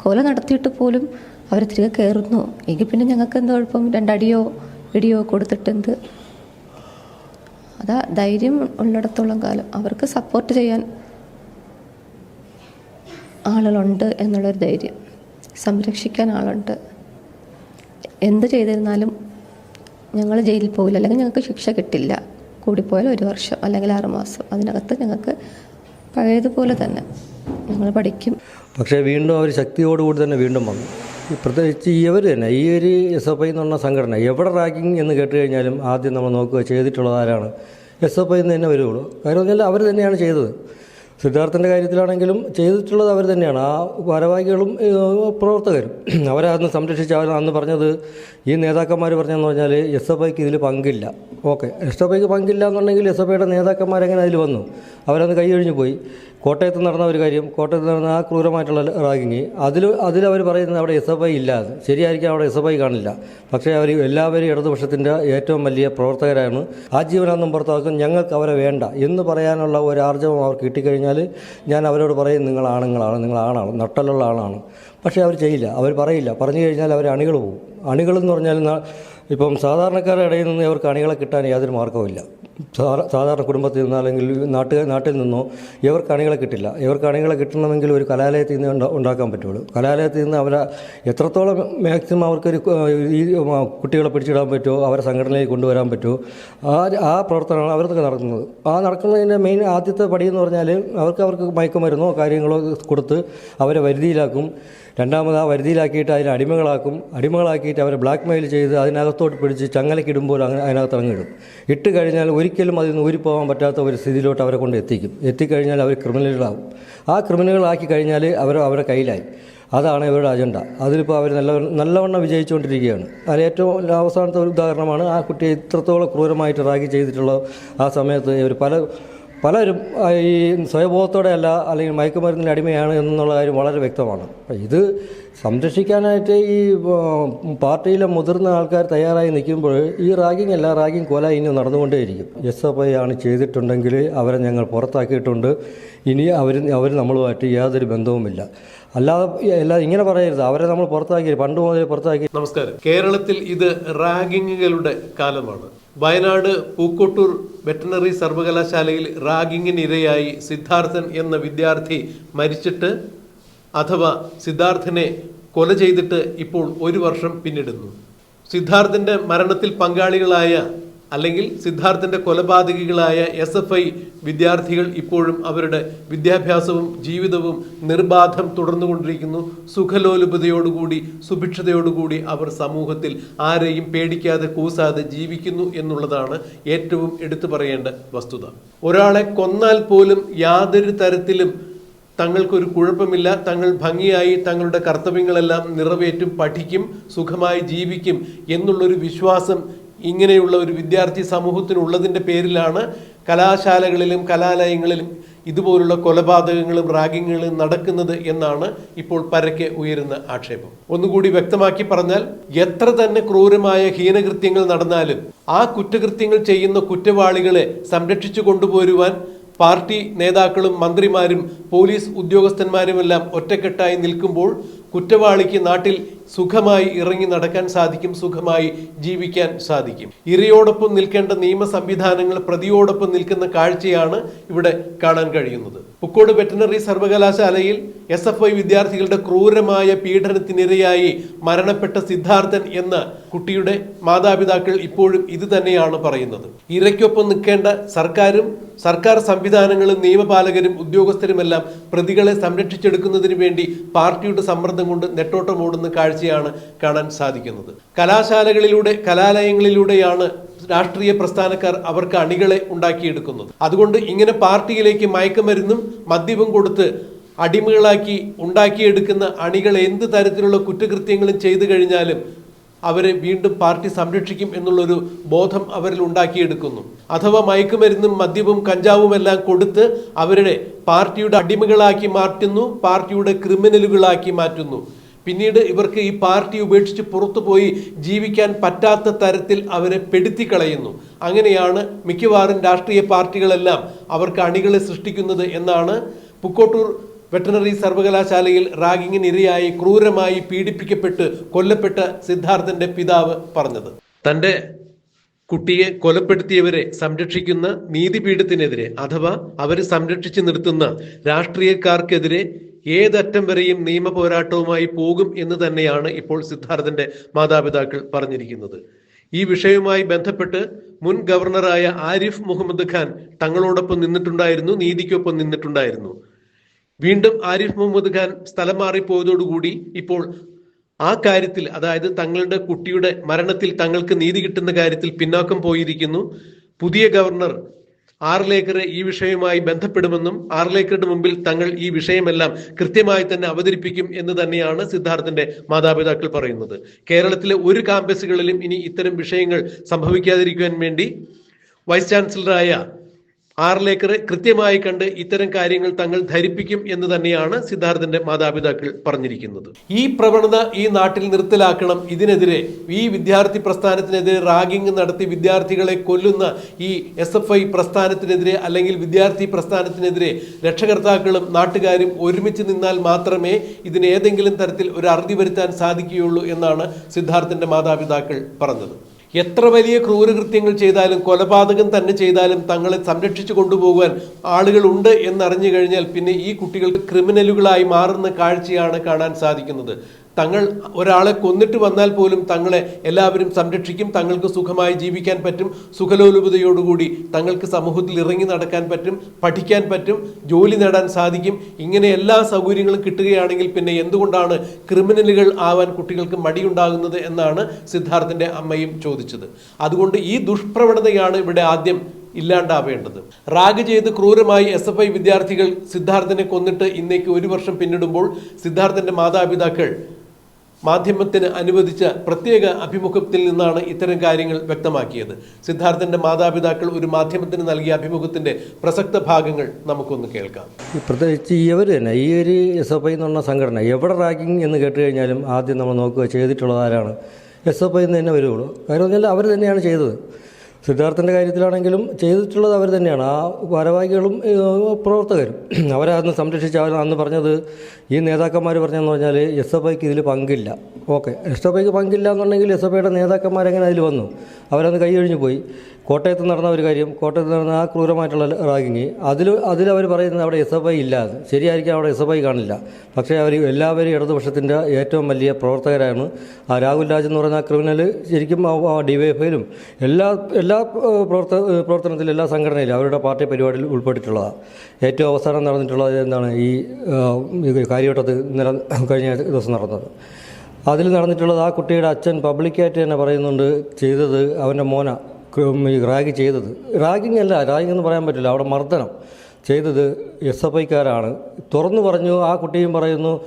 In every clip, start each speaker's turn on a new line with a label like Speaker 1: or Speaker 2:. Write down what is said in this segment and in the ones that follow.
Speaker 1: കൊല നടത്തിയിട്ട് പോലും അവർ തിരികെ കയറുന്നു എങ്കിൽ പിന്നെ ഞങ്ങൾക്ക് എന്തോ കുഴപ്പം രണ്ടടിയോ ഇടിയോ കൊടുത്തിട്ടെന്ത് അതാ ധൈര്യം ഉള്ളിടത്തോളം കാലം. അവർക്ക് സപ്പോർട്ട് ചെയ്യാൻ ആളുകളുണ്ട് എന്നുള്ളൊരു ധൈര്യം. സംരക്ഷിക്കാൻ ആളുണ്ട്. എന്ത് ചെയ്തിരുന്നാലും ഞങ്ങൾ ജയിലിൽ പോകില്ല അല്ലെങ്കിൽ ഞങ്ങൾക്ക് ശിക്ഷ കിട്ടില്ല. കൂടിപ്പോയാൽ ഒരു വർഷം അല്ലെങ്കിൽ ആറുമാസം അതിനകത്ത് ഞങ്ങൾക്ക് പഴയതുപോലെ തന്നെ. ഞങ്ങൾ പഠിക്കും.
Speaker 2: പക്ഷേ വീണ്ടും അവർ ശക്തിയോടുകൂടി തന്നെ വീണ്ടും വന്നു. പ്രത്യേകിച്ച് ഇവർ തന്നെ ഈ ഒരു എസ് എഫ് ഐ എന്ന് പറഞ്ഞ സംഘടന എവിടെ റാങ്കിങ് എന്ന് കേട്ട് കഴിഞ്ഞാലും ആദ്യം നമ്മൾ നോക്കുക ചെയ്തിട്ടുള്ളത് ആരാണ്? എസ് എഫ് ഐ എന്ന് തന്നെ വരുള്ളൂ കാര്യം പറഞ്ഞാൽ അവർ തന്നെയാണ് ചെയ്തത്. സിദ്ധാർത്ഥന്റെ കാര്യത്തിലാണെങ്കിലും ചെയ്തിട്ടുള്ളത് അവർ തന്നെയാണ്. ആ ഭാരവാഹികളും പ്രവർത്തകരും. അവരെ അന്ന് സംരക്ഷിച്ച് അവർ അന്ന് പറഞ്ഞത് ഈ നേതാക്കന്മാർ പറഞ്ഞതെന്ന് പറഞ്ഞാൽ എസ് എഫ് ഐക്ക് ഇതിൽ പങ്കില്ല. ഓക്കെ. എസ് എഫ് ഐക്ക് പങ്കില്ല എന്നുണ്ടെങ്കിൽ എസ് എഫ് ഐയുടെ നേതാക്കന്മാരെങ്ങനെ അതിൽ വന്നു? അവരന്ന് കൈയൊഴിഞ്ഞു പോയി. കോട്ടയത്ത് നടന്ന ഒരു കാര്യം കോട്ടയത്ത് നടന്ന ആ ക്രൂരമായിട്ടുള്ള റാഗിങ്. അതിൽ അതിലവർ പറയുന്നത് അവിടെ എസ് എഫ് ഐ ഇല്ലാതെ ശരിയായിരിക്കും അവിടെ എസ് എഫ് ഐ കാണില്ല. പക്ഷേ അവർ എല്ലാവരും ഇടതുപക്ഷത്തിന്റെ ഏറ്റവും വലിയ പ്രവർത്തകരാണ്. ആ ജീവനൊന്നും പുറത്താക്കും. ഞങ്ങൾക്ക് അവരെ വേണ്ട എന്ന് പറയാനുള്ള ഒരു ആർജവം അവർക്ക് കിട്ടിക്കഴിഞ്ഞാൽ ഞാൻ അവരോട് പറയും നിങ്ങൾ ആണുങ്ങളാണ് നിങ്ങൾ ആണാണ് നട്ടലുള്ള ആളാണ്. പക്ഷേ അവർ ചെയ്യില്ല അവർ പറയില്ല. പറഞ്ഞു കഴിഞ്ഞാൽ അവർ അണികൾ പോകും അണികളെന്ന് പറഞ്ഞാൽ ഇപ്പം സാധാരണക്കാരുടെ ഇടയിൽ നിന്ന് അവർക്ക് അണികളെ കിട്ടാൻ യാതൊരു മാർഗവുമില്ല. സാ- സാധാരണ കുടുംബത്തിൽ നിന്നോ അല്ലെങ്കിൽ നാട്ടുകാർ നാട്ടിൽ നിന്നോ ഇവർക്ക് അണികളെ കിട്ടില്ല. ഇവർക്ക് അണികളെ കിട്ടണമെങ്കിൽ ഒരു കലാലയത്തിൽ നിന്ന് ഉണ്ടാക്കാൻ പറ്റുള്ളൂ. കലാലയത്തിൽ നിന്ന് അവരെ എത്രത്തോളം മാക്സിമം അവർക്കൊരു ഈ കുട്ടികളെ പിടിച്ചിടാൻ പറ്റുമോ അവരെ സംഘടനയിൽ കൊണ്ടുവരാൻ പറ്റുമോ ആ ആ പ്രവർത്തനമാണ് അവർക്ക് നടക്കുന്നത് ആ നടക്കുന്നതിന്റെ മെയിൻ ആദ്യത്തെ പടി എന്ന് പറഞ്ഞാൽ അവർക്ക് അവർക്ക് മയക്കുമരുന്നോ കാര്യങ്ങളോ കൊടുത്ത് അവരെ വരുതിയിലാക്കും. രണ്ടാമത് ആ വരുതിയിലാക്കിയിട്ട് അതിനെ അടിമകളാക്കും. അടിമകളാക്കിയിട്ട് അവരെ ബ്ലാക്ക് മെയിൽ ചെയ്ത് അതിനകത്തോട്ട് പിടിച്ച് ചങ്ങലക്കിടുമ്പോൾ അങ്ങനെ അതിനകത്ത് ഇറങ്ങിടും ഇട്ട് കഴിഞ്ഞാൽ ഒരിക്കലും അതിൽ നിന്ന് ഊരിപ്പോകാൻ പറ്റാത്ത ഒരു സ്ഥിതിയിലോട്ട് അവരെ കൊണ്ട് എത്തിക്കും. എത്തിക്കഴിഞ്ഞാൽ അവർ ക്രിമിനലുകളാവും. ആ ക്രിമിനലുകളാക്കി കഴിഞ്ഞാൽ അവർ അവരുടെ കയ്യിലായി. അതാണ് ഇവരുടെ അജണ്ട അതിലിപ്പോൾ അവർ നല്ല നല്ലവണ്ണം വിജയിച്ചുകൊണ്ടിരിക്കുകയാണ്. അതിൽ ഏറ്റവും അവസാനത്തെ ഒരു ഉദാഹരണമാണ് ആ കുട്ടിയെ ഇത്രത്തോളം ക്രൂരമായിട്ട് റാഗി ചെയ്തിട്ടുള്ള ആ സമയത്ത് ഇവർ പല പലരും ഈ സ്വയബോധത്തോടെ അല്ല അല്ലെങ്കിൽ മയക്കുമരുന്നിന് അടിമയാണ് എന്നുള്ള കാര്യം വളരെ വ്യക്തമാണ്. ഇത് സംരക്ഷിക്കാനായിട്ട് ഈ പാർട്ടിയിലെ മുതിർന്ന ആൾക്കാർ തയ്യാറായി നിൽക്കുമ്പോൾ ഈ റാഗിങ് അല്ല റാഗിങ് കൊല ഇനി നടന്നുകൊണ്ടേയിരിക്കും. എസ് എഫ് ഐ ആണ് ചെയ്തിട്ടുണ്ടെങ്കിൽ അവരെ ഞങ്ങൾ പുറത്താക്കിയിട്ടുണ്ട്. ഇനി അവർ അവർ നമ്മളുമായിട്ട് യാതൊരു ബന്ധവുമില്ല. അല്ലാതെ അല്ല ഇങ്ങനെ പറയരുത്. അവരെ നമ്മൾ പുറത്താക്കി പണ്ട് മുതലേ പുറത്താക്കി.
Speaker 3: നമസ്കാരം. കേരളത്തിൽ ഇത് റാഗിങ്ങുകളുടെ കാലമാണ്. വയനാട് പൂക്കോട്ടൂർ വെറ്ററിനറി സർവകലാശാലയിൽ റാഗിങ്ങിനിരയായി സിദ്ധാർത്ഥൻ എന്ന വിദ്യാർത്ഥി മരിച്ചിട്ട് അഥവാ സിദ്ധാർത്ഥനെ കൊല ചെയ്തിട്ട് ഇപ്പോൾ ഒരു വർഷം പിന്നിടുന്നു. സിദ്ധാർത്ഥന്റെ മരണത്തിൽ പങ്കാളികളായ അല്ലെങ്കിൽ സിദ്ധാർത്ഥിന്റെ കൊലപാതകികളായ എസ് എഫ് ഐ വിദ്യാർത്ഥികൾ ഇപ്പോഴും അവരുടെ വിദ്യാഭ്യാസവും ജീവിതവും നിർബാധം തുടർന്നുകൊണ്ടിരിക്കുന്നു. സുഖലോലുപതയോടുകൂടി സുഭിക്ഷതയോടുകൂടി അവർ സമൂഹത്തിൽ ആരെയും പേടിക്കാതെ കൂസാതെ ജീവിക്കുന്നു എന്നുള്ളതാണ് ഏറ്റവും എടുത്തു പറയേണ്ട വസ്തുത. ഒരാളെ കൊന്നാൽ പോലും യാതൊരു തരത്തിലും തങ്ങൾക്കൊരു കുഴപ്പമില്ല. തങ്ങൾ ഭംഗിയായി തങ്ങളുടെ കർത്തവ്യങ്ങളെല്ലാം നിറവേറ്റും പഠിക്കും സുഖമായി ജീവിക്കും എന്നുള്ളൊരു വിശ്വാസം ഇങ്ങനെയുള്ള ഒരു വിദ്യാർത്ഥി സമൂഹത്തിനുള്ളതിന്റെ പേരിലാണ് കലാശാലകളിലും കലാലയങ്ങളിലും ഇതുപോലുള്ള കൊലപാതകങ്ങളും റാഗിങ്ങുകളും നടക്കുന്നത് എന്നാണ് ഇപ്പോൾ പരക്കെ ഉയരുന്ന ആക്ഷേപം. ഒന്നുകൂടി വ്യക്തമാക്കി പറഞ്ഞാൽ എത്ര തന്നെ ക്രൂരമായ ഹീനകൃത്യങ്ങൾ നടന്നാലും ആ കുറ്റകൃത്യങ്ങൾ ചെയ്യുന്ന കുറ്റവാളികളെ സംരക്ഷിച്ചു കൊണ്ടുപോരുവാൻ പാർട്ടി നേതാക്കളും മന്ത്രിമാരും പോലീസ് ഉദ്യോഗസ്ഥന്മാരുമെല്ലാം ഒറ്റക്കെട്ടായി നിൽക്കുമ്പോൾ കുറ്റവാളിക്ക് നാട്ടിൽ സുഖമായി ഇറങ്ങി നടക്കാൻ സാധിക്കും സുഖമായി ജീവിക്കാൻ സാധിക്കും. ഇരയോടൊപ്പം നിൽക്കേണ്ട നിയമ സംവിധാനങ്ങൾ പ്രതിയോടൊപ്പം നിൽക്കുന്ന കാഴ്ചയാണ് ഇവിടെ കാണാൻ കഴിയുന്നത്. പുക്കോട് വെറ്ററിനറി സർവകലാശാലയിൽ എസ് എഫ് ഐ വിദ്യാർത്ഥികളുടെ ക്രൂരമായ പീഡനത്തിനിരയായി മരണപ്പെട്ട സിദ്ധാർത്ഥൻ എന്ന കുട്ടിയുടെ മാതാപിതാക്കൾ ഇപ്പോഴും ഇത് തന്നെയാണ് പറയുന്നത്. ഇരയ്ക്കൊപ്പം നിൽക്കേണ്ട സർക്കാരും സർക്കാർ സംവിധാനങ്ങളും നിയമപാലകരും ഉദ്യോഗസ്ഥരുമെല്ലാം പ്രതികളെ സംരക്ഷിച്ചെടുക്കുന്നതിന് വേണ്ടി പാർട്ടിയുടെ സമ്മർദ്ദം കൊണ്ട് നെട്ടോട്ടമോടുന്ന കാഴ്ചയാണ് കാണാൻ സാധിക്കുന്നത്. കലാശാലകളിലൂടെ കലാലയങ്ങളിലൂടെയാണ് രാഷ്ട്രീയ പ്രസ്ഥാനക്കാർ അവർക്ക് അണികളെ ഉണ്ടാക്കിയെടുക്കുന്നത്. അതുകൊണ്ട് ഇങ്ങനെ പാർട്ടിയിലേക്ക് മയക്കുമരുന്നും മദ്യവും കൊടുത്ത് അടിമകളാക്കി ഉണ്ടാക്കിയെടുക്കുന്ന അണികൾ എന്ത് തരത്തിലുള്ള കുറ്റകൃത്യങ്ങളും ചെയ്തു കഴിഞ്ഞാലും അവരെ വീണ്ടും പാർട്ടി സംരക്ഷിക്കും എന്നുള്ളൊരു ബോധം അവരിൽ ഉണ്ടാക്കിയെടുക്കുന്നു. അഥവാ മയക്കുമരുന്നും മദ്യവും കഞ്ചാവും എല്ലാം കൊടുത്ത് അവരുടെ പാർട്ടിയുടെ അടിമകളാക്കി മാറ്റുന്നു പാർട്ടിയുടെ ക്രിമിനലുകളാക്കി മാറ്റുന്നു. പിന്നീട് ഇവർക്ക് ഈ പാർട്ടി ഉപേക്ഷിച്ച് പുറത്തുപോയി ജീവിക്കാൻ പറ്റാത്ത തരത്തിൽ അവരെ പെടുത്തി കളയുന്നു അങ്ങനെയാണ് മിക്കവാറും രാഷ്ട്രീയ പാർട്ടികളെല്ലാം അവർക്ക് അണികളെ സൃഷ്ടിക്കുന്നത് എന്നാണ് പുക്കോട്ടൂർ വെറ്ററിനറി സർവകലാശാലയിൽ റാഗിങ്ങിന് ഇരയായി ക്രൂരമായി പീഡിപ്പിക്കപ്പെട്ട് കൊല്ലപ്പെട്ട സിദ്ധാർത്ഥന്റെ പിതാവ് പറഞ്ഞത്. തന്റെ കുട്ടിയെ കൊലപ്പെടുത്തിയവരെ സംരക്ഷിക്കുന്ന നീതിപീഠത്തിനെതിരെ അഥവാ അവരെ സംരക്ഷിച്ചു നിർത്തുന്ന രാഷ്ട്രീയക്കാർക്കെതിരെ ഏതറ്റം വരെയും നിയമ പോരാട്ടവുമായി പോകും എന്ന് തന്നെയാണ് ഇപ്പോൾ സിദ്ധാർത്ഥന്റെ മാതാപിതാക്കൾ പറഞ്ഞിരിക്കുന്നത്. ഈ വിഷയവുമായി ബന്ധപ്പെട്ട് മുൻ ഗവർണറായ ആരിഫ് മുഹമ്മദ് ഖാൻ തങ്ങളോടൊപ്പം നിന്നിട്ടുണ്ടായിരുന്നു നീതിക്കൊപ്പം നിന്നിട്ടുണ്ടായിരുന്നു. വീണ്ടും ആരിഫ് മുഹമ്മദ് ഖാൻ സ്ഥലം മാറിപ്പോയതോടുകൂടി ഇപ്പോൾ ആ കാര്യത്തിൽ അതായത് തങ്ങളുടെ കുട്ടിയുടെ മരണത്തിൽ തങ്ങൾക്ക് നീതി കിട്ടുന്ന കാര്യത്തിൽ പിന്നാക്കം പോയിരിക്കുന്നു. പുതിയ ഗവർണർ ആർലേക്കറെ ഈ വിഷയവുമായി ബന്ധപ്പെടുമെന്നും ആർലേക്കറുടെ മുമ്പിൽ തങ്ങൾ ഈ വിഷയമെല്ലാം കൃത്യമായി തന്നെ അവതരിപ്പിക്കും എന്ന് തന്നെയാണ് സിദ്ധാർത്ഥന്റെ മാതാപിതാക്കൾ പറയുന്നത്. കേരളത്തിലെ ഒരു കാമ്പസുകളിലും ഇനി ഇത്തരം വിഷയങ്ങൾ സംഭവിക്കാതിരിക്കുവാൻ വേണ്ടി വൈസ് ചാൻസലറായ ആറിലേക്കറെ കൃത്യമായി കണ്ട് ഇത്തരം കാര്യങ്ങൾ തങ്ങൾ ധരിപ്പിക്കും എന്ന് തന്നെയാണ് സിദ്ധാർത്ഥന്റെ മാതാപിതാക്കൾ പറഞ്ഞിരിക്കുന്നത്. ഈ പ്രവണത ഈ നാട്ടിൽ നിർത്തലാക്കണം. ഇതിനെതിരെ ഈ വിദ്യാർത്ഥി പ്രസ്ഥാനത്തിനെതിരെ റാഗിംഗ് നടത്തി വിദ്യാർത്ഥികളെ കൊല്ലുന്ന ഈ എസ് എഫ് ഐ പ്രസ്ഥാനത്തിനെതിരെ അല്ലെങ്കിൽ വിദ്യാർത്ഥി പ്രസ്ഥാനത്തിനെതിരെ രക്ഷകർത്താക്കളും നാട്ടുകാരും ഒരുമിച്ച് നിന്നാൽ മാത്രമേ ഇതിന് ഏതെങ്കിലും തരത്തിൽ ഒരു അറുതി വരുത്താൻ സാധിക്കുകയുള്ളൂ എന്നാണ് സിദ്ധാർത്ഥന്റെ മാതാപിതാക്കൾ പറഞ്ഞത്. എത്ര വലിയ ക്രൂരകൃത്യങ്ങൾ ചെയ്താലും കൊലപാതകം തന്നെ ചെയ്താലും തങ്ങളെ സംരക്ഷിച്ചു കൊണ്ടുപോകാൻ ആളുകളുണ്ട് എന്നറിഞ്ഞു കഴിഞ്ഞാൽ പിന്നെ ഈ കുട്ടികൾക്ക് ക്രിമിനലുകളായി മാറുന്ന കാഴ്ചയാണ് കാണാൻ സാധിക്കുന്നത്. തങ്ങൾ ഒരാളെ കൊന്നിട്ട് വന്നാൽ പോലും തങ്ങളെ എല്ലാവരും സംരക്ഷിക്കും തങ്ങൾക്ക് സുഖമായി ജീവിക്കാൻ പറ്റും സുഖലോലുപതയോടുകൂടി തങ്ങൾക്ക് സമൂഹത്തിൽ ഇറങ്ങി നടക്കാൻ പറ്റും പഠിക്കാൻ പറ്റും ജോലി നേടാൻ സാധിക്കും. ഇങ്ങനെ എല്ലാ സൗകര്യങ്ങളും കിട്ടുകയാണെങ്കിൽ പിന്നെ എന്തുകൊണ്ടാണ് ക്രിമിനലുകൾ ആവാൻ കുട്ടികൾക്ക് മടിയുണ്ടാകുന്നത് എന്നാണ് സിദ്ധാർത്ഥന്റെ അമ്മയും ചോദിച്ചത്. അതുകൊണ്ട് ഈ ദുഷ്പ്രവണതയാണ് ഇവിടെ ആദ്യം ഇല്ലാണ്ടാവേണ്ടത്. റാഗ് ചെയ്ത് ക്രൂരമായി എസ് എഫ് ഐ വിദ്യാർത്ഥികൾ സിദ്ധാർത്ഥനെ കൊന്നിട്ട് ഇന്നേക്ക് ഒരു വർഷം പിന്നിടുമ്പോൾ സിദ്ധാർത്ഥന്റെ മാതാപിതാക്കൾ മാധ്യമത്തിന് അനുവദിച്ച പ്രത്യേക അഭിമുഖത്തിൽ നിന്നാണ് ഇത്തരം കാര്യങ്ങൾ വ്യക്തമാക്കിയത്. സിദ്ധാർത്ഥന്റെ മാതാപിതാക്കൾ ഒരു മാധ്യമത്തിന് നൽകിയ അഭിമുഖത്തിന്റെ പ്രസക്ത ഭാഗങ്ങൾ നമുക്കൊന്ന് കേൾക്കാം.
Speaker 2: ഈ പ്രത്യേകിച്ച് ഇവർ തന്നെ ഈ ഒരു എസ് എഫ് ഐ എന്ന് പറഞ്ഞ സംഘടന എവിടെ റാഗിങ് എന്ന് കേട്ട് കഴിഞ്ഞാലും ആദ്യം നമ്മൾ നോക്കുക ചെയ്തിട്ടുള്ളത് ആരാണ്? എസ് എഫ് ഐ എന്ന് തന്നെ വരുള്ളൂ. കാര്യം അവർ തന്നെയാണ് ചെയ്തത്. സിദ്ധാർത്ഥന്റെ കാര്യത്തിലാണെങ്കിലും ചെയ്തിട്ടുള്ളത് അവർ തന്നെയാണ്. ആ ഭാരവാഹികളും പ്രവർത്തകരും. അവരെ അന്ന് സംരക്ഷിച്ച് അവർ അന്ന് പറഞ്ഞത് ഈ നേതാക്കന്മാർ പറഞ്ഞതെന്ന് പറഞ്ഞാൽ എസ് എഫ് ഐക്ക് ഇതിൽ പങ്കില്ല. ഓക്കെ. എസ് എഫ് ഐക്ക് പങ്കില്ല എന്നുണ്ടെങ്കിൽ എസ് എഫ് ഐയുടെ നേതാക്കന്മാരെങ്ങനെ അതിൽ വന്നു? അവരന്ന് കൈയൊഴിഞ്ഞു പോയി. കോട്ടയത്ത് നടന്ന ഒരു കാര്യം കോട്ടയത്ത് നടന്ന ആ ക്രൂരമായിട്ടുള്ള റാഗിങ് അതിൽ അതിലവർ പറയുന്നത് അവിടെ എസ് എഫ് ഐ ഇല്ല. ശരിയായിരിക്കും അവിടെ എസ് എഫ് ഐ കാണില്ല. പക്ഷേ അവർ എല്ലാവരും ഇടതുപക്ഷത്തിന്റെ ഏറ്റവും വലിയ പ്രവർത്തകരാണ്. ആ രാഹുൽ രാജ് എന്ന് പറയുന്ന ആ ക്രിമിനൽ ശരിക്കും ആ ഡിവൈഎഫ്ഐയിലും എല്ലാ എല്ലാ പ്രവർത്ത പ്രവർത്തനത്തിലും എല്ലാ സംഘടനയിലും അവരുടെ പാർട്ടി പരിപാടിയിൽ ഉൾപ്പെട്ടിട്ടുള്ളതാണ്. ഏറ്റവും അവസാനം നടന്നിട്ടുള്ളത് എന്താണ് ഈ കാര്യവട്ടത്ത് നില കഴിഞ്ഞ ദിവസം നടന്നത്. അതിൽ നടന്നിട്ടുള്ളത് ആ കുട്ടിയുടെ അച്ഛൻ പബ്ലിക്കായിട്ട് തന്നെ പറയുന്നുണ്ട് ചെയ്തത് അവന്റെ മോന. ഈ റാഗി ചെയ്തത്. റാഗിങ് അല്ല റാഗിങ് എന്ന് പറയാൻ പറ്റില്ല അവിടെ മർദ്ദനം ചെയ്തത് എസ് എഫ് ഐക്കാരാണ്. തുറന്നു പറഞ്ഞു ആ കുട്ടിയും പറയുന്നു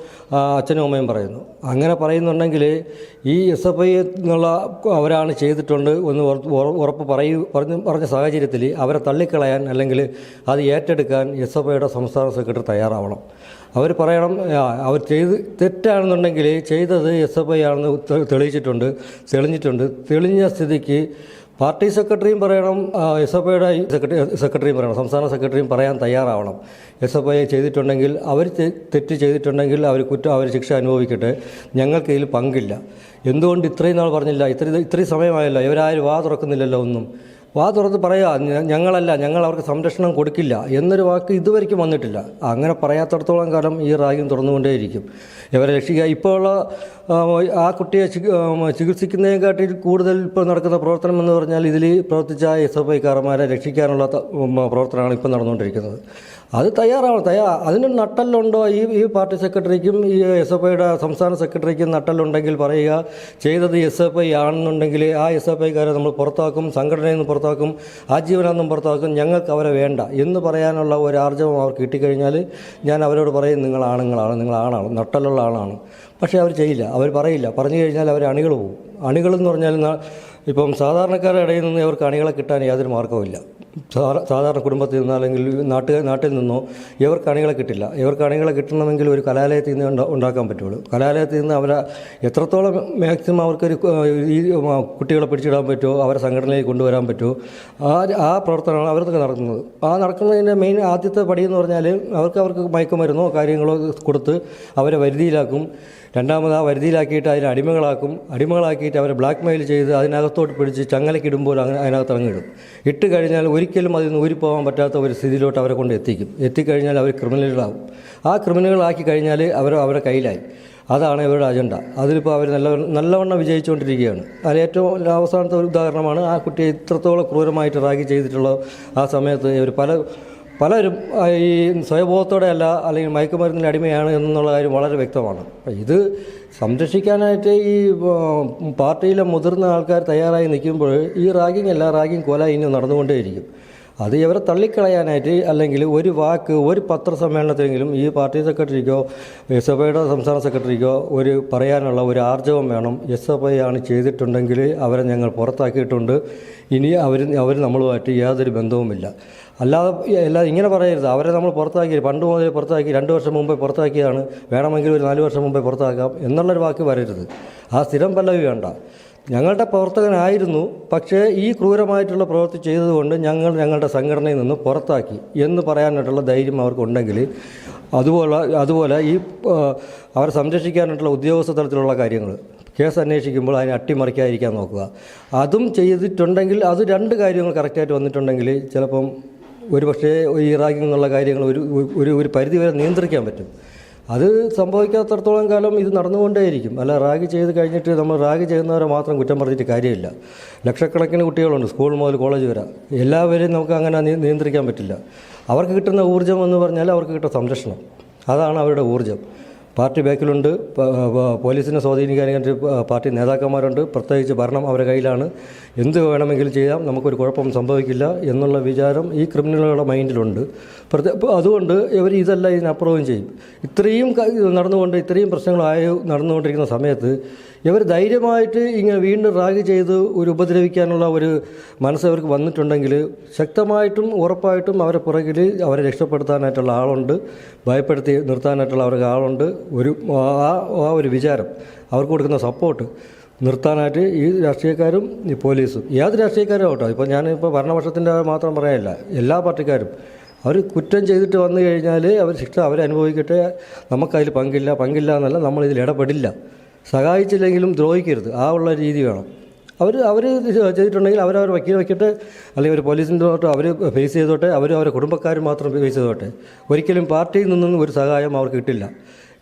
Speaker 2: അച്ഛനും അമ്മയും പറയുന്നു. അങ്ങനെ പറയുന്നുണ്ടെങ്കിൽ ഈ എസ് എഫ് ഐ എന്നുള്ള അവരാണ് ചെയ്തിട്ടുണ്ട് എന്ന് ഉറ- ഉറ- ഉറപ്പ് പറയൂ പറഞ്ഞു പറഞ്ഞ സാഹചര്യത്തിൽ അവരെ തള്ളിക്കളയാൻ അല്ലെങ്കിൽ അത് ഏറ്റെടുക്കാൻ എസ് എഫ് ഐയുടെ സംസ്ഥാന സെക്രട്ടറി തയ്യാറാവണം. അവർ പറയണം അവർ ചെയ്ത് തെറ്റാണെന്നുണ്ടെങ്കിൽ ചെയ്തത് എസ് എഫ് ഐ ആണെന്ന് തെളിയിച്ചിട്ടുണ്ട് തെളിഞ്ഞിട്ടുണ്ട്. തെളിഞ്ഞ സ്ഥിതിക്ക് പാർട്ടി സെക്രട്ടറിയും പറയണം എസ് എഫ് ഐയുടെ സെക്രട്ടറി സെക്രട്ടറിയും പറയണം സംസ്ഥാന സെക്രട്ടറിയും പറയാൻ തയ്യാറാവണം. എസ് എഫ് ഐ ചെയ്തിട്ടുണ്ടെങ്കിൽ അവർ തെറ്റ് ചെയ്തിട്ടുണ്ടെങ്കിൽ അവർ കുറ്റം അവർ ശിക്ഷ അനുഭവിക്കട്ടെ. ഞങ്ങൾക്ക് ഇതിൽ പങ്കില്ല. എന്തുകൊണ്ട് ഇത്രയും നാൾ പറഞ്ഞില്ല? ഇത്ര ഇത്രയും സമയമായല്ലോ. ഇവരാരും വാ തുറക്കുന്നില്ലല്ലോ ഒന്നും. വാ തുറന്ന് പറയാ ഞങ്ങളല്ല ഞങ്ങൾ അവർക്ക് സംരക്ഷണം കൊടുക്കില്ല എന്നൊരു വാക്ക് ഇതുവരെയ്ക്കും വന്നിട്ടില്ല. അങ്ങനെ പറയാത്തടത്തോളം കാലം ഈ റാഗ്യം തുറന്നുകൊണ്ടേയിരിക്കും ഇവരെ രക്ഷിക്കുക. ഇപ്പോഴുള്ള ആ, കുട്ടിയെ ചികിത്സിക്കുന്നതിനെക്കാട്ടിൽ കൂടുതൽ ഇപ്പോൾ നടക്കുന്ന പ്രവർത്തനം എന്ന് പറഞ്ഞാൽ ഇതിൽ പ്രവർത്തിച്ച എസ് എഫ് ഐക്കാരന്മാരെ രക്ഷിക്കാനുള്ള പ്രവർത്തനമാണ് ഇപ്പോൾ നടന്നുകൊണ്ടിരിക്കുന്നത്. അത് തയ്യാറാണ് തയ്യാ അതിന് നട്ടല്ലുണ്ടോ? ഈ ഈ പാർട്ടി സെക്രട്ടറിക്കും ഈ എസ് എഫ് ഐയുടെ സംസ്ഥാന സെക്രട്ടറിക്കും നട്ടല്ലുണ്ടെങ്കിൽ പറയുക ചെയ്തത് എസ് എഫ് ഐ ആണെന്നുണ്ടെങ്കിൽ ആ എസ് എഫ് ഐക്കാരെ നമ്മൾ പുറത്താക്കും സംഘടനയിൽ നിന്ന് പുറത്താക്കും ആജീവനാന്തം പുറത്താക്കും ഞങ്ങൾക്ക് അവരെ വേണ്ട എന്ന് പറയാനുള്ള ഒരു ആർജവം അവർക്ക് കിട്ടിക്കഴിഞ്ഞാൽ ഞാൻ അവരോട് പറയും നിങ്ങൾ ആണുങ്ങളാണ് നിങ്ങൾ ആണാണ് നട്ടലുള്ള ആളാണ്. പക്ഷേ അവർ ചെയ്യില്ല അവർ പറയില്ല. പറഞ്ഞു കഴിഞ്ഞാൽ അവർ അണികൾ പോകും അണികളെന്ന് പറഞ്ഞാൽ ഇപ്പം സാധാരണക്കാരുടെ ഇടയിൽ നിന്ന് അവർക്ക് അണികളെ കിട്ടാൻ യാതൊരു മാർഗവുമില്ല. സാധാരണ കുടുംബത്തിൽ നിന്നോ അല്ലെങ്കിൽ നാട്ടുകാർ നാട്ടിൽ നിന്നോ ഇവർക്ക് അണികളെ കിട്ടില്ല. ഇവർക്ക് അണികളെ കിട്ടണമെങ്കിൽ ഒരു കലാലയത്തിൽ നിന്ന് ഉണ്ടാ- ഉണ്ടാക്കാൻ പറ്റുള്ളൂ. കലാലയത്തിൽ നിന്ന് അവരെ എത്രത്തോളം മാക്സിമം അവർക്കൊരു ഈ കുട്ടികളെ പിടിച്ചിടാൻ പറ്റുമോ അവരെ സംഘടനയിൽ കൊണ്ടുവരാൻ പറ്റുമോ ആ ആ പ്രവർത്തനമാണ് അവർക്ക് നടക്കുന്നത് ആ നടക്കുന്നതിന്റെ മെയിൻ ആദ്യത്തെ പടി എന്ന് പറഞ്ഞാൽ അവർക്ക് അവർക്ക് മയക്കുമരുന്നോ കാര്യങ്ങളോ കൊടുത്ത് അവരെ വരുതിയിലാക്കും. രണ്ടാമത് ആ വരുതിയിലാക്കിയിട്ട് അതിനെ അടിമകളാക്കും. അടിമകളാക്കിയിട്ട് അവരെ ബ്ലാക്ക് മെയിൽ ചെയ്ത് അതിനകത്തോട്ട് പിടിച്ച് ചങ്ങലക്കിടുമ്പോൾ അതിനകത്ത് ഇറങ്ങിടും ഇട്ട് കഴിഞ്ഞാൽ ഒരിക്കലും അതിൽ നിന്ന് ഊരിപ്പോകാൻ പറ്റാത്ത ഒരു സ്ഥിതിയിലോട്ട് അവരെ കൊണ്ട് എത്തിക്കും. എത്തിക്കഴിഞ്ഞാൽ അവർ ക്രിമിനലുകളാകും ആ ക്രിമിനലുകളാക്കി കഴിഞ്ഞാൽ അവർ അവരുടെ കയ്യിലായി. അതാണ് ഇവരുടെ അജണ്ട. അതിലിപ്പോൾ അവർ നല്ല നല്ലവണ്ണം വിജയിച്ചുകൊണ്ടിരിക്കുകയാണ്. അതിൽ ഏറ്റവും അവസാനത്തെ ഒരു ഉദാഹരണമാണ് ആ കുട്ടിയെ ഇത്രത്തോളം ക്രൂരമായിട്ട് റാഗി ചെയ്തിട്ടുള്ള ആ സമയത്ത് ഇവർ പല പലരും ഈ സ്വയബോധത്തോടെ അല്ല അല്ലെങ്കിൽ മയക്കുമരുന്നിന്റെ അടിമയാണ് എന്നുള്ള കാര്യം വളരെ വ്യക്തമാണ്. അപ്പം ഇത് സംരക്ഷിക്കാനായിട്ട് ഈ പാർട്ടിയിലെ മുതിർന്ന ആൾക്കാർ തയ്യാറായി നിൽക്കുമ്പോൾ ഈ റാഗിങ് അല്ല റാഗിങ് കൊല ഇനി നടന്നുകൊണ്ടേയിരിക്കും. അത് ഇവരെ തള്ളിക്കളയാനായിട്ട് അല്ലെങ്കിൽ ഒരു വാക്ക് ഒരു പത്രസമ്മേളനത്തിലെങ്കിലും ഈ പാർട്ടി സെക്രട്ടറിക്കോ ഐയുടെ സംസ്ഥാന സെക്രട്ടറിക്കോ ഒരു പറയാനുള്ള ഒരു ആർജവം വേണം. എസ് എഫ് ഐ ആണ് ചെയ്തിട്ടുണ്ടെങ്കിൽ അവരെ ഞങ്ങൾ പുറത്താക്കിയിട്ടുണ്ട്. ഇനി അവർ അവർ നമ്മളുമായിട്ട് യാതൊരു ബന്ധവുമില്ല. അല്ലാതെ അല്ലാതെ ഇങ്ങനെ പറയരുത്. അവരെ നമ്മൾ പുറത്താക്കി പണ്ട് മുതൽ പുറത്താക്കി രണ്ട് വർഷം മുമ്പേ പുറത്താക്കിയതാണ്. വേണമെങ്കിൽ ഒരു നാല് വർഷം മുമ്പേ പുറത്താക്കാം. എന്നുള്ളൊരു വാക്ക് വരരുത്. ആ സ്ഥിരം പല്ലവി വേണ്ട. ഞങ്ങളുടെ പ്രവർത്തകനായിരുന്നു പക്ഷേ ഈ ക്രൂരമായിട്ടുള്ള പ്രവൃത്തി ചെയ്തതുകൊണ്ട് ഞങ്ങൾ ഞങ്ങളുടെ സംഘടനയിൽ നിന്ന് പുറത്താക്കി എന്ന് പറയാനായിട്ടുള്ള ധൈര്യം അവർക്കുണ്ടെങ്കിൽ അതുപോലെ അതുപോലെ ഈ അവരെ സംരക്ഷിക്കാനായിട്ടുള്ള ഉദ്യോഗസ്ഥ തലത്തിലുള്ള കാര്യങ്ങൾ കേസ് അന്വേഷിക്കുമ്പോൾ അതിനെ അട്ടിമറിക്കാതിരിക്കാൻ നോക്കുക. അതും ചെയ്തിട്ടുണ്ടെങ്കിൽ അത് രണ്ട് കാര്യങ്ങൾ കറക്റ്റായിട്ട് വന്നിട്ടുണ്ടെങ്കിൽ ചിലപ്പം ഒരു പക്ഷേ ഈ റാഗിംഗ് എന്നുള്ള കാര്യങ്ങൾ ഒരു ഒരു പരിധിവരെ പരിധി വരെ നിയന്ത്രിക്കാൻ പറ്റും. അത് സംഭവിക്കാത്തടത്തോളം കാലം ഇത് നടന്നുകൊണ്ടേയിരിക്കും. അല്ല റാഗ് ചെയ്ത് കഴിഞ്ഞിട്ട് നമ്മൾ റാഗ് ചെയ്യുന്നവരെ മാത്രം കുറ്റം പറഞ്ഞിട്ട് കാര്യമില്ല. ലക്ഷക്കണക്കിന് കുട്ടികളുണ്ട് സ്കൂൾ മുതൽ കോളേജ് വരെ. എല്ലാവരെയും നമുക്ക് അങ്ങനെ നിയന്ത്രിക്കാൻ പറ്റില്ല. അവർക്ക് കിട്ടുന്ന ഊർജം എന്ന് പറഞ്ഞാൽ അവർക്ക് കിട്ടുന്ന സംരക്ഷണം. അതാണ് അവരുടെ ഊർജം. പാർട്ടി ബാക്കിലുണ്ട്. പോലീസിനെ സ്വാധീനിക്കാനായിട്ട് പാർട്ടി നേതാക്കന്മാരുണ്ട്. പ്രത്യേകിച്ച് ഭരണം അവരുടെ കയ്യിലാണ്. എന്ത് വേണമെങ്കിലും ചെയ്യാം. നമുക്കൊരു കുഴപ്പം സംഭവിക്കില്ല എന്നുള്ള വിചാരം ഈ ക്രിമിനലുകളുടെ മൈൻഡിലുണ്ട്. അതുകൊണ്ട് ഇവർ ഇതെല്ലാം ഇതിനപ്പുറവും ചെയ്യും. ഇത്രയും നടന്നുകൊണ്ട് ഇത്രയും പ്രശ്നങ്ങളായി നടന്നുകൊണ്ടിരിക്കുന്ന സമയത്ത് ഇവർ ധൈര്യമായിട്ട് ഇങ്ങനെ വീണ്ടും റാഗ് ചെയ്ത് ഒരു ഉപദ്രവിക്കാനുള്ള ഒരു മനസ്സ് അവർക്ക് വന്നിട്ടുണ്ടെങ്കിൽ ശക്തമായിട്ടും ഉറപ്പായിട്ടും അവരെ പുറകിൽ അവരെ രക്ഷപ്പെടുത്താനായിട്ടുള്ള ആളുണ്ട് ഭയപ്പെടുത്തി നിർത്താനായിട്ടുള്ള അവർക്ക് ആളുണ്ട്. ഒരു ആ ഒരു വിചാരം അവർക്ക് കൊടുക്കുന്ന സപ്പോർട്ട് നിർത്താനായിട്ട് ഈ രാഷ്ട്രീയക്കാരും ഈ പോലീസും ഏത് രാഷ്ട്രീയക്കാരും ആവട്ടെ. ഇപ്പോൾ ഞാനിപ്പോൾ ഭരണപക്ഷത്തിന്റെ മാത്രം പറയാനില്ല എല്ലാ പാർട്ടിക്കാരും. അവർ കുറ്റം ചെയ്തിട്ട് വന്നു കഴിഞ്ഞാൽ അവർ ശിക്ഷ അവരനുഭവിക്കട്ടെ നമുക്കതിൽ പങ്കില്ല പങ്കില്ല എന്നല്ല നമ്മളിതിൽ ഇടപെടില്ല. സഹായിച്ചില്ലെങ്കിലും ദ്രോഹിക്കരുത്. ആ ഉള്ള രീതി വേണം. അവർ അവർ ചെയ്തിട്ടുണ്ടെങ്കിൽ അവരവർ വക്കീൽ വയ്ക്കട്ടെ അല്ലെങ്കിൽ ഒരു പോലീസിന്റെ തൊട്ട് അവർ ഫേസ് ചെയ്തോട്ടെ അവർ അവരെ കുടുംബക്കാർ മാത്രം ഫേസ് ചെയ്തോട്ടെ. ഒരിക്കലും പാർട്ടിയിൽ നിന്നും ഒരു സഹായം അവർക്ക് കിട്ടില്ല.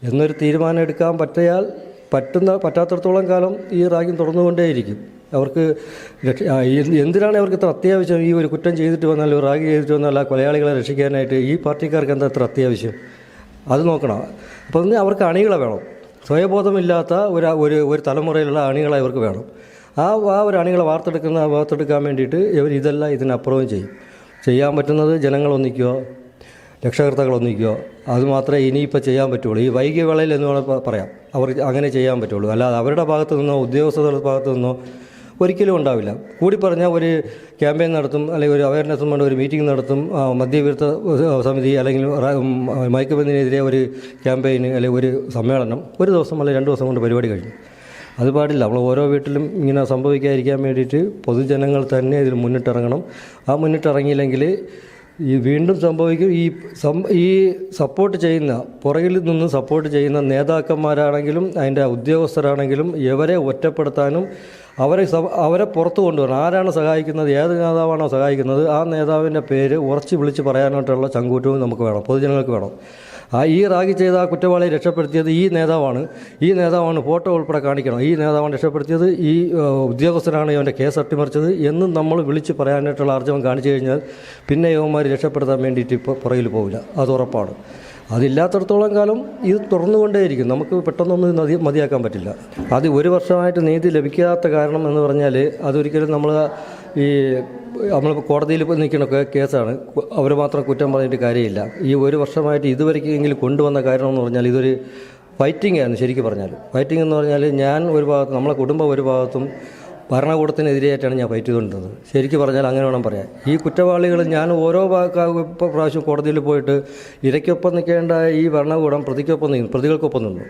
Speaker 2: എന്നൊരു തീരുമാനം എടുക്കാൻ പറ്റിയാൽ പറ്റുന്ന പറ്റാത്തടത്തോളം കാലം ഈ റാഗിങ് തുടർന്നുകൊണ്ടേയിരിക്കും. അവർക്ക് എന്തിനാണ് അവർക്ക് ഇത്ര അത്യാവശ്യം? ഈ ഒരു കുറ്റം ചെയ്തിട്ട് വന്നാൽ ഒരു റാഗി ചെയ്തിട്ട് വന്നാൽ ആ കൊലയാളികളെ രക്ഷിക്കാനായിട്ട് ഈ പാർട്ടിക്കാർക്ക് എന്താ ഇത്ര അത്യാവശ്യം? അത് നോക്കണം. അപ്പോൾ അവർക്ക് അണികളെ വേണം. സ്വയബോധമില്ലാത്ത ഒരു ഒരു ഒരു തലമുറയിലുള്ള അണികളെ ഇവർക്ക് വേണം. ആ ആ ഒരു അണികളെ വാർത്തെടുക്കുന്ന വാർത്തെടുക്കാൻ വേണ്ടിയിട്ട് ഇവർ ഇതെല്ലാം ഇതിനപ്പുറവും ചെയ്യും. ചെയ്യാൻ പറ്റുന്നത് ജനങ്ങൾ ഒന്നിക്കുക രക്ഷകർത്താക്കൾ ഒന്നിക്കുക. അതുമാത്രമേ ഇനിയിപ്പോൾ ചെയ്യാൻ പറ്റുള്ളൂ. ഈ വൈകിയ വേളയിൽ എന്ന് വേണമെങ്കിൽ പറയാം. അവർ അങ്ങനെ ചെയ്യാൻ പറ്റുള്ളൂ. അല്ലാതെ അവരുടെ ഭാഗത്തു നിന്നോ ഉദ്യോഗസ്ഥരുടെ ഭാഗത്തു നിന്നോ ഒരിക്കലും ഉണ്ടാവില്ല. കൂടി പറഞ്ഞാൽ ഒരു ക്യാമ്പയിൻ നടത്തും അല്ലെങ്കിൽ ഒരു അവയർനെസ് കൊണ്ട് ഒരു മീറ്റിംഗ് നടത്തും മദ്യവിരുദ്ധ സമിതി അല്ലെങ്കിൽ മയക്കുമരുന്നിനെതിരെ ഒരു ക്യാമ്പയിൻ അല്ലെങ്കിൽ ഒരു സമ്മേളനം ഒരു ദിവസം അല്ലെങ്കിൽ രണ്ട് ദിവസം കൊണ്ട് പരിപാടി കഴിഞ്ഞു. അത് പാടില്ല. നമ്മൾ ഓരോ വീട്ടിലും ഇങ്ങനെ സംഭവിക്കാതിരിക്കാൻ വേണ്ടിയിട്ട് പൊതുജനങ്ങൾ തന്നെ ഇതിൽ മുന്നിട്ടിറങ്ങണം. ആ മുന്നിട്ടിറങ്ങിയില്ലെങ്കിൽ ഈ വീണ്ടും സംഭവിക്കും. ഈ ഈ സപ്പോർട്ട് ചെയ്യുന്ന പുറകിൽ നിന്ന് സപ്പോർട്ട് ചെയ്യുന്ന നേതാക്കന്മാരാണെങ്കിലും അതിന്റെ ഉദ്യോഗസ്ഥരാണെങ്കിലും ഇവരെ ഒറ്റപ്പെടുത്താനും അവരെ അവരെ പുറത്ത് കൊണ്ടുവരണം. ആരാണ് സഹായിക്കുന്നത്? ഏത് നേതാവാണോ സഹായിക്കുന്നത്? ആ നേതാവിന്റെ പേര് ഉറച്ചു വിളിച്ച് പറയാനായിട്ടുള്ള ചങ്കൂറ്റവും നമുക്ക് വേണം. പൊതുജനങ്ങൾക്ക് വേണം. ആ ഈ റാഗി ചെയ്ത ആ കുറ്റവാളിയെ രക്ഷപ്പെടുത്തിയത് ഈ നേതാവാണ്. ഈ നേതാവാണ് ഫോട്ടോ ഉൾപ്പെടെ കാണിക്കണം. ഈ നേതാവാണ് രക്ഷപ്പെടുത്തിയത്. ഈ ഉദ്യോഗസ്ഥനാണ് ഇവന്റെ കേസ് അട്ടിമറിച്ചത് എന്നും നമ്മൾ വിളിച്ച് പറയാനായിട്ടുള്ള ആർജവം കാണിച്ചു കഴിഞ്ഞാൽ പിന്നെ യുവന്മാർ രക്ഷപ്പെടുത്താൻ വേണ്ടിയിട്ട് ഇപ്പോൾ പുറകിൽ പോവില്ല. അത് ഉറപ്പാണ്. അതില്ലാത്തടത്തോളം കാലം ഇത് തുറന്നുകൊണ്ടേയിരിക്കും. നമുക്ക് പെട്ടെന്നൊന്നും മതി മതിയാക്കാൻ പറ്റില്ല. അത് ഒരു വർഷമായിട്ട് നീതി ലഭിക്കാത്ത കാരണം എന്ന് പറഞ്ഞാൽ അതൊരിക്കലും നമ്മൾ ഈ നമ്മൾ കോടതിയിൽ നിൽക്കുന്ന കേസാണ്. അവർ മാത്രം കുറ്റം പറഞ്ഞിട്ട് കാര്യമില്ല. ഈ ഒരു വർഷമായിട്ട് ഇതുവരെക്കെങ്കിലും കൊണ്ടുവന്ന കാരണം എന്ന് പറഞ്ഞാൽ ഇതൊരു ഫൈറ്റിംഗ് ആണ് ശരിക്കും പറഞ്ഞാൽ ഫൈറ്റിംഗ് എന്ന് പറഞ്ഞാൽ ഞാൻ ഒരു ഭാഗത്ത് നമ്മളെ കുടുംബം ഒരു ഭാഗത്തും ഭരണകൂടത്തിനെതിരെയായിട്ടാണ് ഞാൻ ഫൈറ്റ് ചെയ്തുകൊണ്ടിരുന്നത്. ശരിക്കും പറഞ്ഞാൽ അങ്ങനെ വേണം പറയാൻ. ഈ കുറ്റവാളികൾ ഞാൻ ഓരോ പ്രാവശ്യം കോടതിയിൽ പോയിട്ട് ഇരയ്ക്കൊപ്പം നിൽക്കേണ്ട ഈ ഭരണകൂടം പ്രതിക്കൊപ്പം നിന്നു പ്രതികൾക്കൊപ്പം നിന്നു.